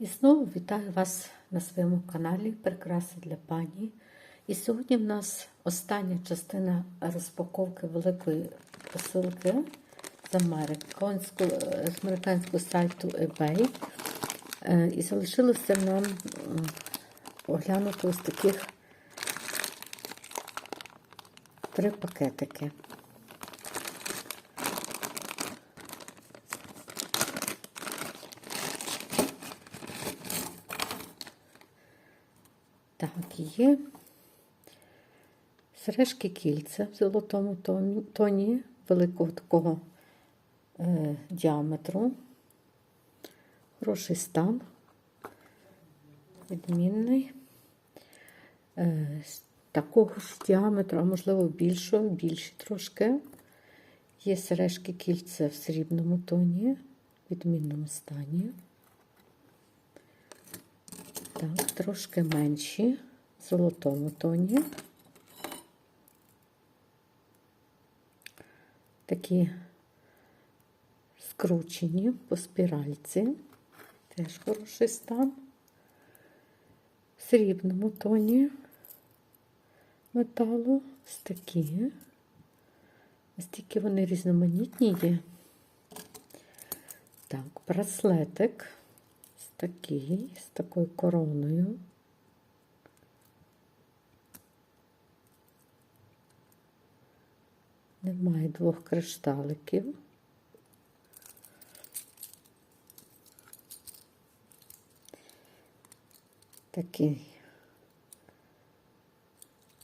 І знову вітаю вас на своєму каналі Прикраси для пані. І сьогодні в нас остання частина розпаковки великої посилки з американського, з американського сайту eBay. Е, І залишилося нам оглянути ось таких три пакетики. Так, є сережки кільця в золотому тоні, великого такого е, діаметру. Хороший стан, відмінний. Е, такого ж діаметру, а можливо більшого, більші трошки. Є сережки кільця в срібному тоні, відмінному стані. Так, трошки менші в золотому тоні. Такі скручені по спіральці. Теж хороший стан. В срібному тоні металу. Ось такі. Ось такі вони різноманітні є. Так, браслетик. Такий, з такою короною. Немає двох кришталиків. Такий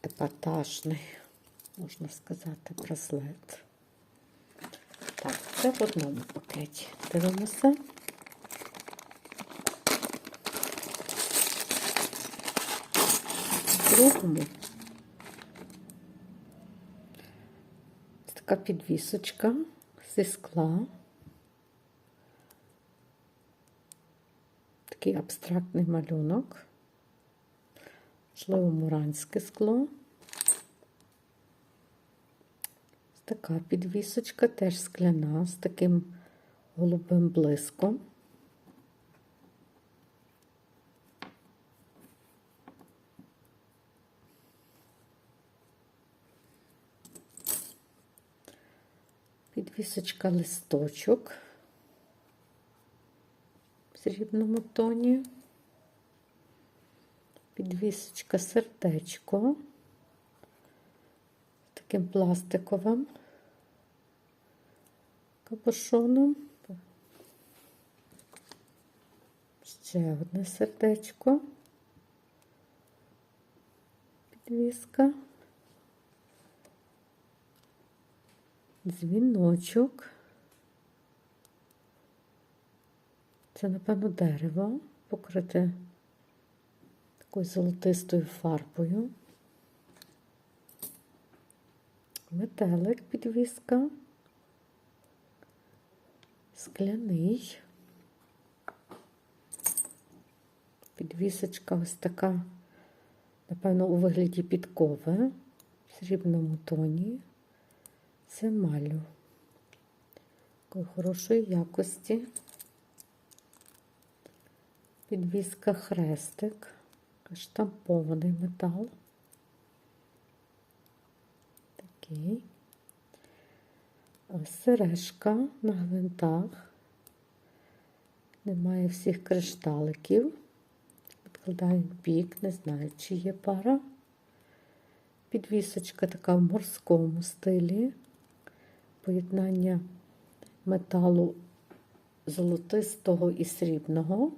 епатажний, можна сказати, браслет. Так, це в одному пакеті. Дивимося. Ось така підвісочка зі скла. Такий абстрактний малюнок. Можливо, муранське скло. Така підвісочка, теж скляна, з таким голубим блиском. Підвісочка листочок в срібному тоні. Підвісочка сердечко таким пластиковим капюшоном. Ще одне сердечко. Підвіска. Дзвіночок. Це, напевно, дерево покрите такою золотистою фарбою. Метелик підвіска. Скляний. Підвісочка ось така, напевно, у вигляді підкови в срібному тоні. Це малю. Такої хорошої якості. Підвіска хрестик, штампований метал. Такий. Сережка на гвинтах. Немає всіх кришталиків. Відкладаю бік, не знаю, чи є пара. Підвісочка така в морському стилі. Поєднання металу золотистого і срібного.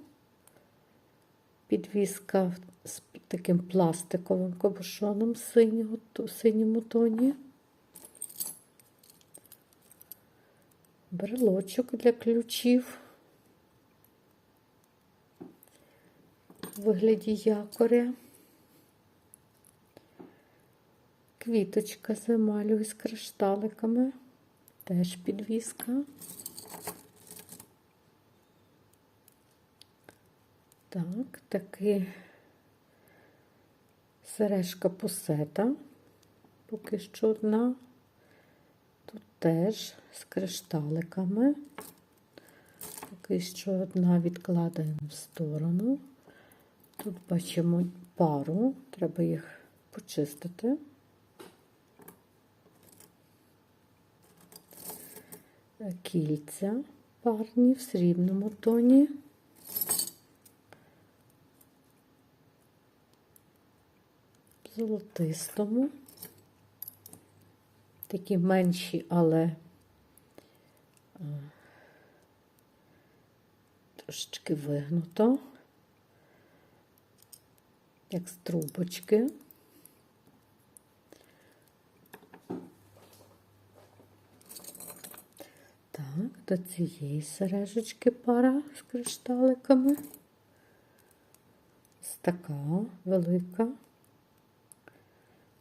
Підвіска з таким пластиковим кабушоном синього, синьому тоні. Брелочок для ключів у вигляді якоря. Квіточка з емалю з кришталиками. Теж підвіска. Так, таки сережка пусета, поки що одна. Тут теж з кришталиками. Поки що одна відкладаємо в сторону. Тут бачимо пару, треба їх почистити. Кільця парні в срібному тоні. Золотистому. Такі менші, але трошечки вигнуто, як з трубочки. Так, до цієї сережечки пара з кришталиками. Ось така велика,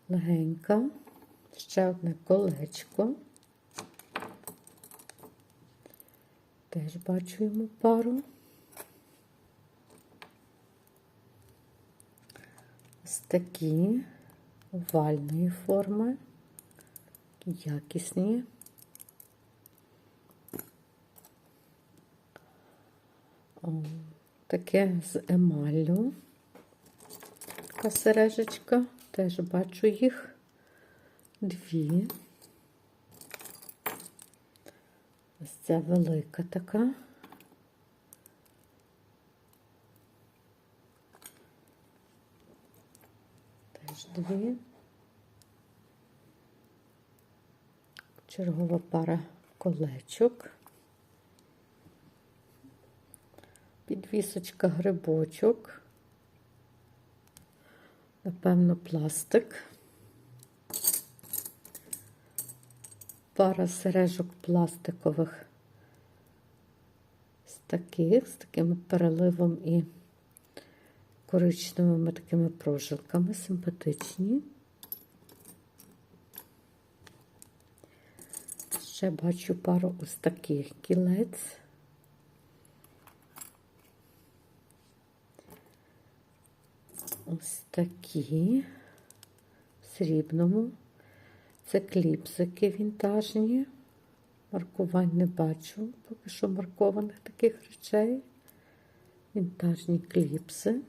легенька, ще одне колечко. Теж бачу йому пару. Ось такі овальної форми, якісні. Таке з емаллю. Така сережечка. Теж бачу їх дві. Ось ця велика така. Теж дві. Чергова пара колечок. Підвісочка грибочок. Напевно, пластик. Пара сережок пластикових з таких, з таким переливом і коричневими такими прожилками, симпатичні. Ще бачу пару ось таких кілець. Ось такі в срібному. Це кліпсики вінтажні. Маркувань не бачу, поки що маркованих таких речей. Вінтажні кліпси.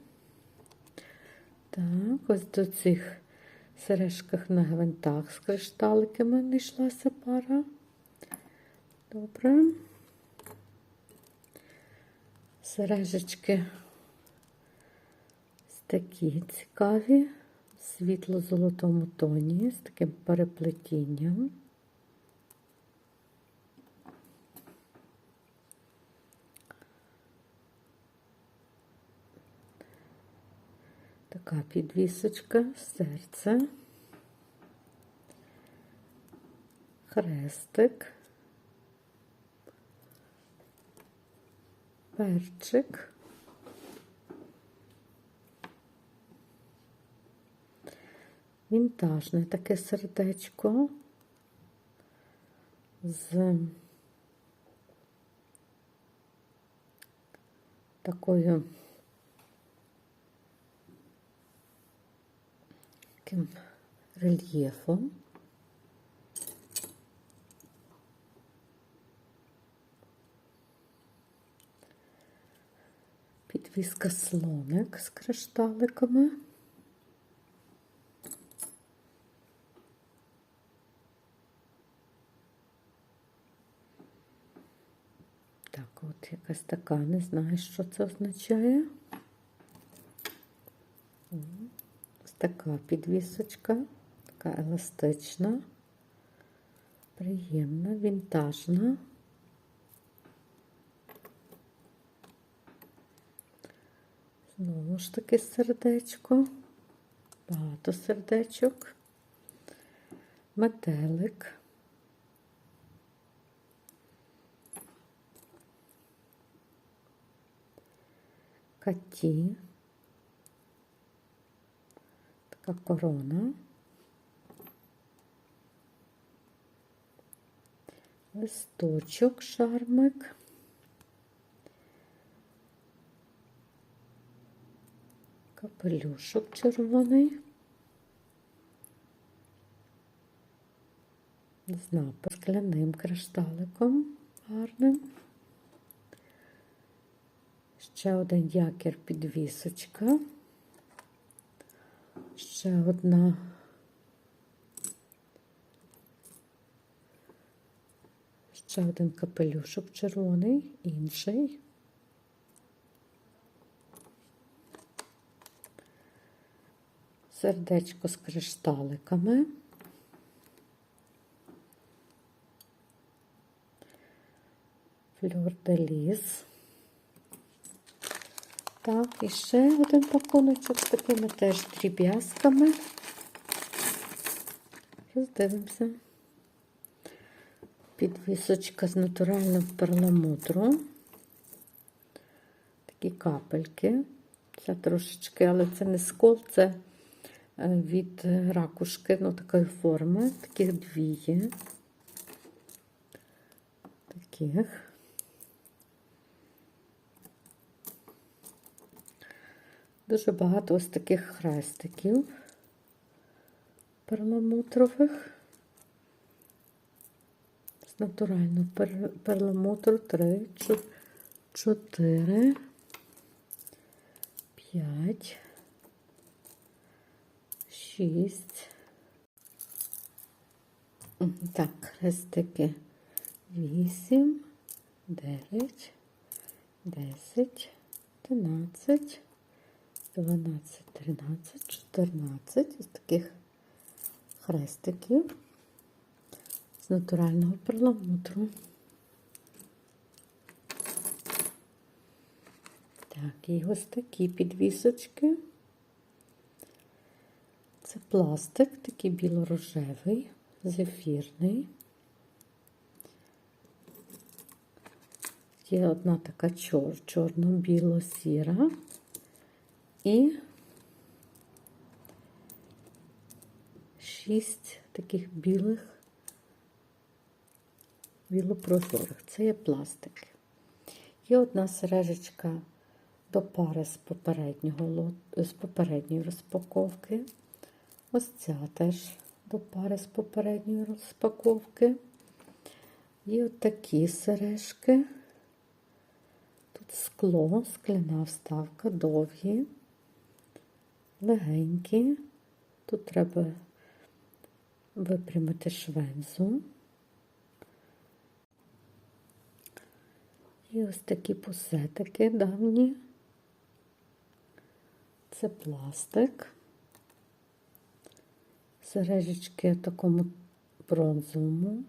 Так, ось до цих сережках на гвинтах з кришталиками не йшлася пара. Добре. Сережечки такі цікаві в світло-золотому тоні з таким переплетінням. Така підвісочка, серце, хрестик, перчик. Вінтажне таке сердечко з такою таким рельєфом. Підвіска слоник з кришталиками. Так, от якась така, не знаю, що це означає. Ось така підвісочка, така еластична, приємна, вінтажна. Знову ж таки сердечко, багато сердечок, метелик. Каті, така корона, листочок, шармик, капелюшок червоний, з напис скляним кришталиком гарним. Ще один якір підвісочка. Ще одна. Ще один капелюшок червоний, інший. Сердечко з кришталиками. Флюр де ліс. Так, і ще один пакуночок з такими теж дріб'язками. Роздивимося. Підвісочка з натуральним перламутру. Такі капельки. Це трошечки, але це не скол, це е, від ракушки, ну, такої форми. Таких дві є. Таких. Дуже багато ось таких хрестиків перламутрових. З натурального пер- перламутру 3, 4, 5, 6. Так, хрестики 8, 9, 10, 11. 12, 13, 14 ось таких хрестиків з натурального перламутру. Так, і ось такі підвісочки. Це пластик, такий білорожевий, зефірний. Є одна така чор, чорно-біло-сіра. І шість таких білих, білопрозорих. Це є пластик. Є одна сережечка до пари з попереднього з попередньої розпаковки. Ось ця теж до пари з попередньої розпаковки. Є от такі сережки. Тут скло, скляна вставка, довгі легенькі. Тут треба випрямити швензу. І ось такі пусетики давні. Це пластик. Сережечки в такому бронзовому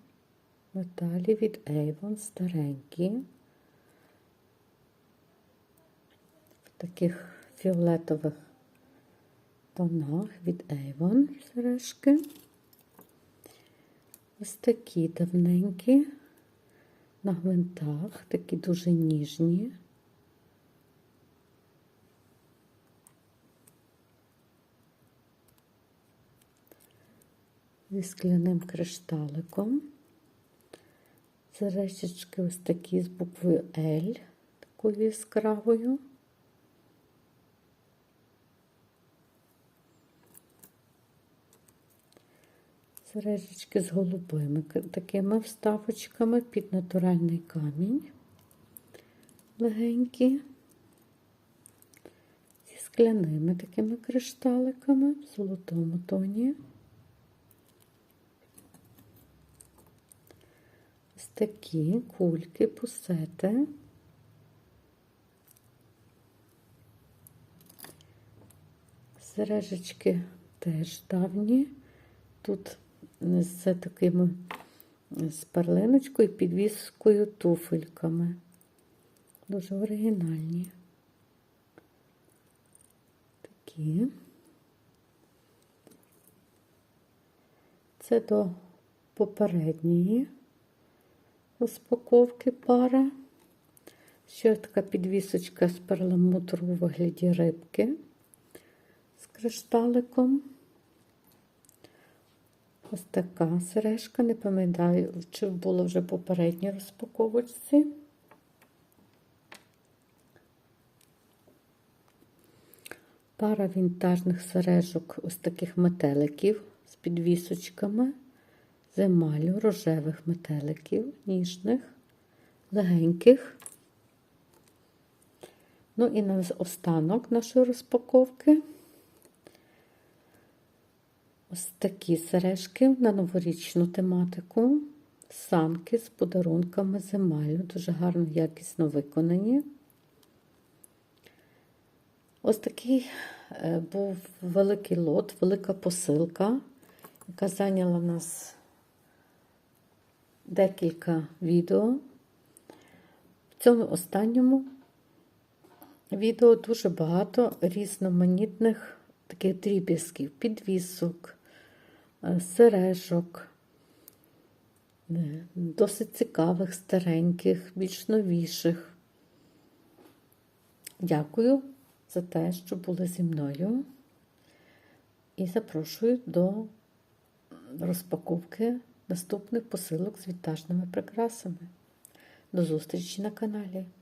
металі від Avon старенькі. В таких фіолетових тонах від Avon сережки. Ось такі давненькі, на гвинтах, такі дуже ніжні. Зі скляним кришталиком. Сережечки ось такі з буквою L, такою яскравою. Сережечки з голубими такими вставочками під натуральний камінь. Легенькі. Зі скляними такими кришталиками в золотому тоні. Ось такі кульки, пусети. Сережечки теж давні. Тут з такими з перлиночкою, підвіскою, туфельками. Дуже оригінальні. Такі. Це до попередньої розпаковки пара. Ще така підвісочка з перламутру у вигляді рибки з кришталиком. Ось така сережка, не пам'ятаю, чи було вже попередній розпаковочці. Пара вінтажних сережок, ось таких метеликів з підвісочками, з емалю рожевих метеликів, ніжних, легеньких. Ну і на останок нашої розпаковки. Ось такі сережки на новорічну тематику. Санки з подарунками з емаллю. Дуже гарно, якісно виконані. Ось такий е, був великий лот, велика посилка, яка зайняла в нас декілька відео. В цьому останньому відео дуже багато різноманітних таких дріб'язків, підвісок, сережок, е, досить цікавих, стареньких, більш новіших. Дякую за те, що були зі мною. І запрошую до розпаковки наступних посилок з вітажними прикрасами. До зустрічі на каналі.